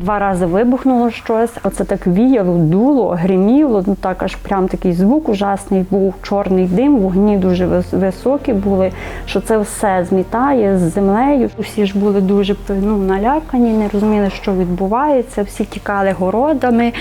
Два рази вибухнуло щось. Оце так віяло, дуло, гриміло. Ну так аж прям такий звук ужасний був. Чорний дим, вогні дуже високі були. Що це все змітає з землею. Усі ж були дуже ну, налякані, не розуміли, що відбувається. Всі тікали городами,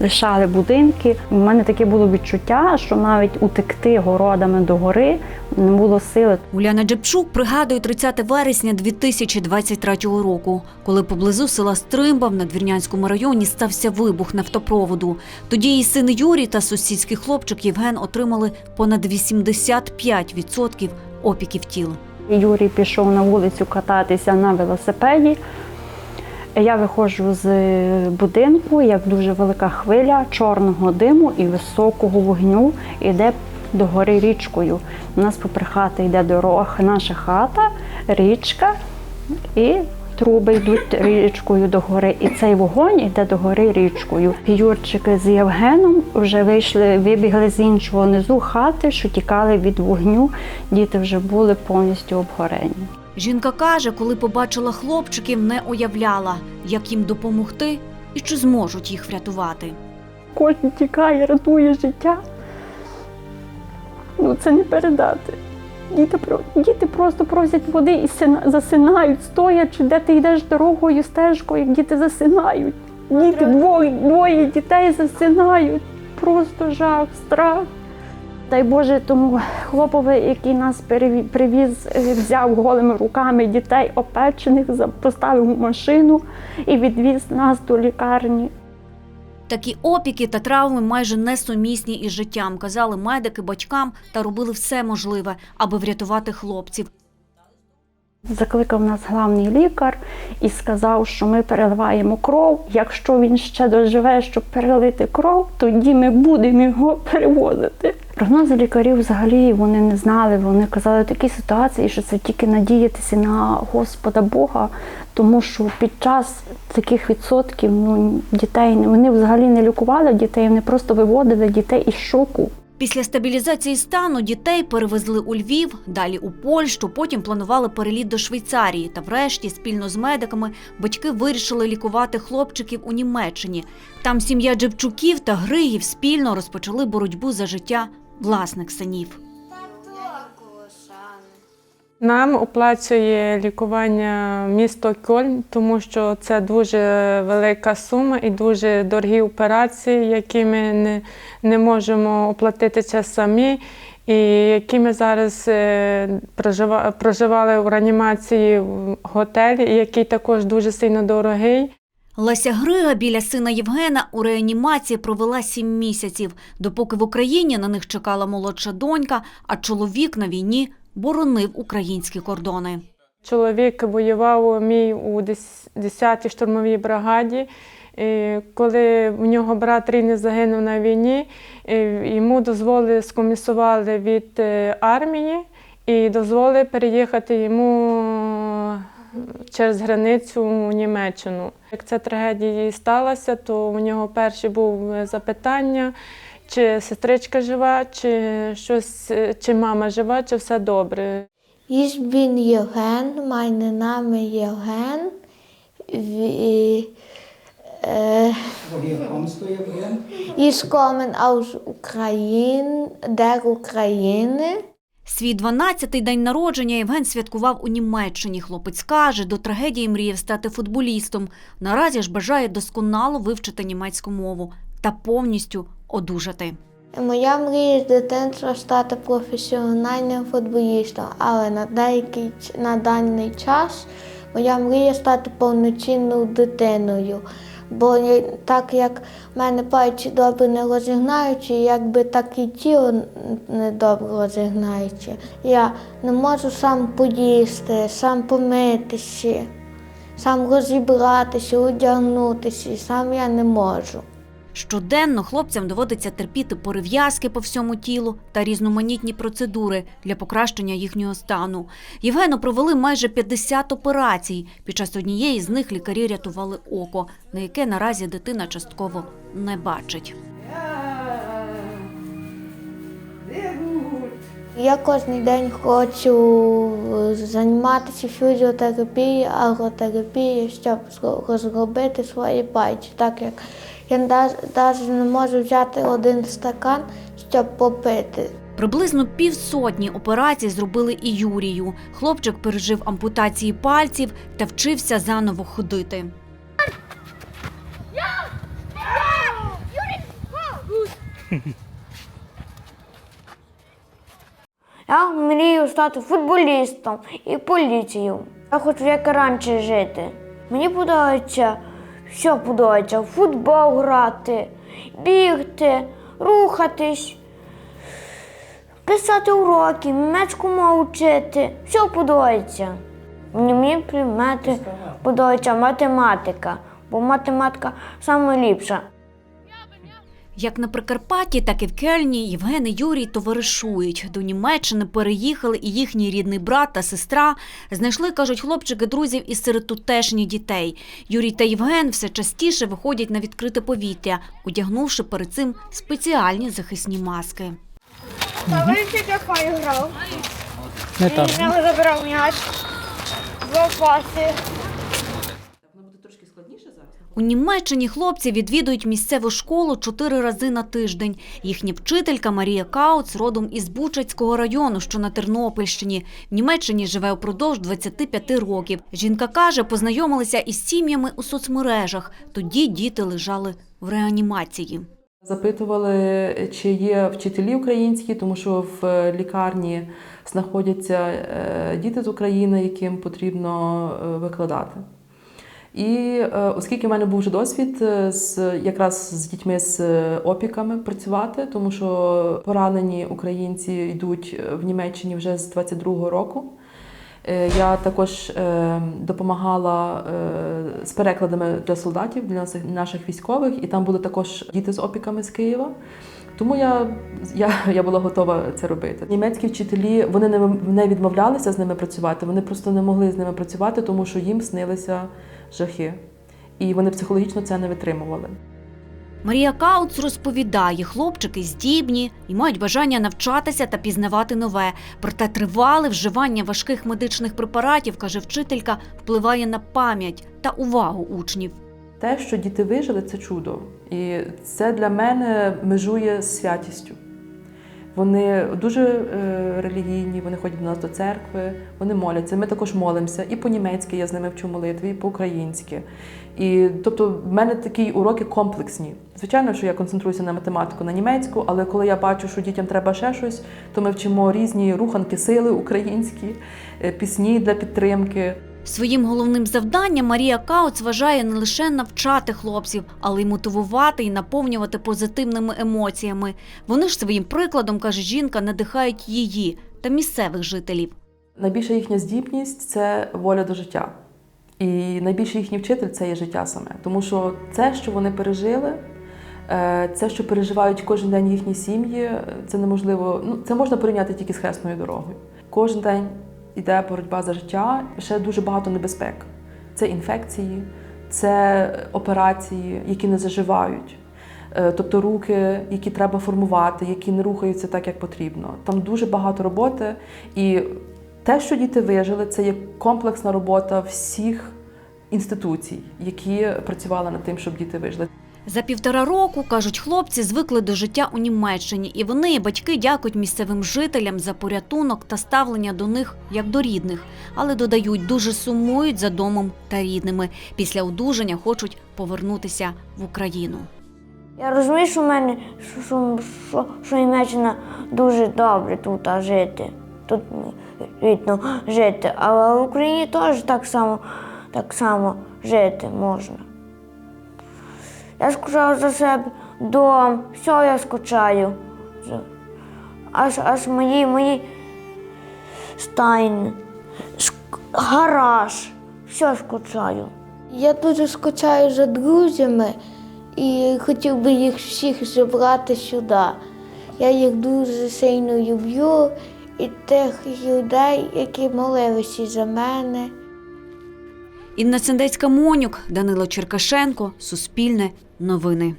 лишали будинки. У мене таке було відчуття, що навіть утекти городами до гори не було сили. Уляна Джепчук пригадує 30 вересня 2023 року, коли поблизу села Стримба в Надвірнянському районі стався вибух нафтопроводу. Тоді її син Юрій та сусідський хлопчик Євген отримали понад 85% опіків тіл. Юрій пішов на вулицю кататися на велосипеді. Я виходжу з будинку, як дуже велика хвиля чорного диму і високого вогню йде до гори річкою. У нас попри хати йде дорога, наша хата, річка і труби йдуть річкою до гори. І цей вогонь йде до гори річкою. Юрчик з Євгеном вже вийшли, вибігли з іншого низу хати, що тікали від вогню. Діти вже були повністю обгорені. Жінка каже, коли побачила хлопчиків, не уявляла, як їм допомогти і чи зможуть їх врятувати. Кожен тікає, рятує життя. Ну це не передати. Діти, діти просто просять води і засинають, стоячи, де ти йдеш дорогою, стежкою, як діти засинають. Діти, двоє, двоє дітей засинають. Просто жах, страх. Дай Боже, тому хлопові, який нас привіз, е, взяв голими руками дітей опечених, поставив у машину і відвіз нас до лікарні. Такі опіки та травми майже несумісні із життям, казали медики батькам та робили все можливе, аби врятувати хлопців. Закликав нас главний лікар і сказав, що ми переливаємо кров. Якщо він ще доживе, щоб перелити кров, тоді ми будемо його перевозити. Прогнози лікарів взагалі вони не знали. Вони казали в такій ситуації, що це тільки надіятися на Господа Бога, тому що під час таких відсотків ну, дітей вони взагалі не лікували дітей, вони просто виводили дітей із шоку. Після стабілізації стану дітей перевезли у Львів, далі у Польщу, потім планували переліт до Швейцарії. Та врешті, спільно з медиками, батьки вирішили лікувати хлопчиків у Німеччині. Там сім'я Джепчуків та Григів спільно розпочали боротьбу за життя власних синів. Нам оплачує лікування місто Кольн, тому що це дуже велика сума і дуже дорогі операції, які ми не, не можемо оплатити це самі, і які ми зараз е, проживали в реанімації в готелі, який також дуже сильно дорогий. Леся Грига біля сина Євгена у реанімації провела сім місяців, допоки в Україні на них чекала молодша донька, а чоловік на війні боронив українські кордони. Чоловік воював мій у 10-й штурмовій бригаді. І коли в нього брат рідний загинув на війні, йому дозволили скомісували від е, армії і дозволили переїхати йому через границю у Німеччину. Як ця трагедія сталася, то у нього перше був запитання, чи сестричка жива, чи щось, е, чи мама жива, чи все добре. Ich bin Johann, mein Name Johann. Wie, äh, Woher kommst du, Evgen? ich komme aus Ukraine, der Ukraine. Свій 12-й день народження Євген святкував у Німеччині. Хлопець каже, до трагедії мріяв стати футболістом. Наразі ж бажає досконало вивчити німецьку мову та повністю одужати. Моя мрія з дитинства стати професіональним футболістом, але на деякий на даний час моя мрія стати повноцінною дитиною. Бо так як в мене пальці добре не розігнаються, якби так і тіло не добре розігнається. Я не можу сам поїсти, сам помитися, сам розібратися, одягнутися, сам я не можу. Щоденно хлопцям доводиться терпіти перев'язки по всьому тілу та різноманітні процедури для покращення їхнього стану. Євгену провели майже 50 операцій. Під час однієї з них лікарі рятували око, на яке наразі дитина частково не бачить. Я кожен день хочу е, займатися фізіотерапією, агротерапією, щоб зро- розробити свої пальці. Так як я навіть не можу взяти один стакан, щоб попити. Приблизно півсотні операцій зробили і Юрію. Хлопчик пережив ампутації пальців та вчився заново ходити. Я мрію стати футболістом і поліцією. Я хочу як раніше жити. Мені подобається, що подобається: в футбол грати, бігти, рухатись, писати уроки, німецьку мову вчити. Все подобається. Мені мені предмети подобається математика, бо математика найліпша. Як на Прикарпатті, так і в Кельні Євген і Юрій товаришують. До Німеччини переїхали і їхній рідний брат та сестра. Знайшли, кажуть хлопчики, друзів із серед тутешніх дітей. Юрій та Євген все частіше виходять на відкрите повітря, одягнувши перед цим спеціальні захисні маски. Як грав? Не так. М'яч, два паси. У Німеччині хлопці відвідують місцеву школу чотири рази на тиждень. Їхня вчителька Марія Кауц родом із Бучацького району, що на Тернопільщині. В Німеччині живе упродовж 25 років. Жінка каже, познайомилися із сім'ями у соцмережах. Тоді діти лежали в реанімації. Запитували, чи є вчителі українські, тому що в лікарні знаходяться е, діти з України, яким потрібно е, викладати. І е, оскільки в мене був вже досвід е, з якраз з дітьми з е, опіками працювати, тому що поранені українці йдуть в Німеччині вже з 22-го року. Я також допомагала з перекладами для солдатів, для наших військових, і там були також діти з опіками з Києва. Тому я, я, я була готова це робити. Німецькі вчителі вони не, не відмовлялися з ними працювати, вони просто не могли з ними працювати, тому що їм снилися жахи. І вони психологічно це не витримували. Марія Кауц розповідає, хлопчики здібні і мають бажання навчатися та пізнавати нове. Проте тривале вживання важких медичних препаратів, каже вчителька, впливає на пам'ять та увагу учнів. Те, що діти вижили, це чудо. І це для мене межує з святістю. Вони дуже е, релігійні, вони ходять до нас до церкви, вони моляться. Ми також молимося. І по-німецьки я з ними вчу молитві, і по-українськи. І тобто, в мене такі уроки комплексні. Звичайно, що я концентруюся на математику, на німецьку, але коли я бачу, що дітям треба ще щось, то ми вчимо різні руханки сили українські, е, пісні для підтримки. Своїм головним завданням Марія Кауц вважає не лише навчати хлопців, але й мотивувати і наповнювати позитивними емоціями. Вони ж своїм прикладом, каже жінка, надихають її та місцевих жителів. Найбільша їхня здібність це воля до життя. І найбільший їхній вчитель це є життя саме. Тому що це, що вони пережили, е, це, що переживають кожен день їхні сім'ї, це неможливо. Ну, це можна порівняти тільки з хресною дорогою. Кожен день йде боротьба за життя, ще дуже багато небезпек. Це інфекції, це операції, які не заживають. Е, Тобто руки, які треба формувати, які не рухаються так, як потрібно. Там дуже багато роботи. І те, що діти вижили, це є комплексна робота всіх інституцій, які працювали над тим, щоб діти вижили. За півтора року, кажуть хлопці, звикли до життя у Німеччині, і вони, батьки, дякують місцевим жителям за порятунок та ставлення до них як до рідних. Але додають, дуже сумують за домом та рідними. Після одужання хочуть повернутися в Україну. Я розумію, що в мене що, що, що, Німеччина дуже добре тут жити. Тут відно жити. Але в Україні теж так само, так само жити можна. Я скучаю за себе дом, все я скучаю. Аж аж мої мої стайни, гараж, все скучаю. Я дуже скучаю за друзями і хотів би їх всіх забрати сюди. Я їх дуже сильно люблю і тих людей, які молилися за мене. Інна Сендецька Монюк, Данило Черкашенко, Суспільне, Новини.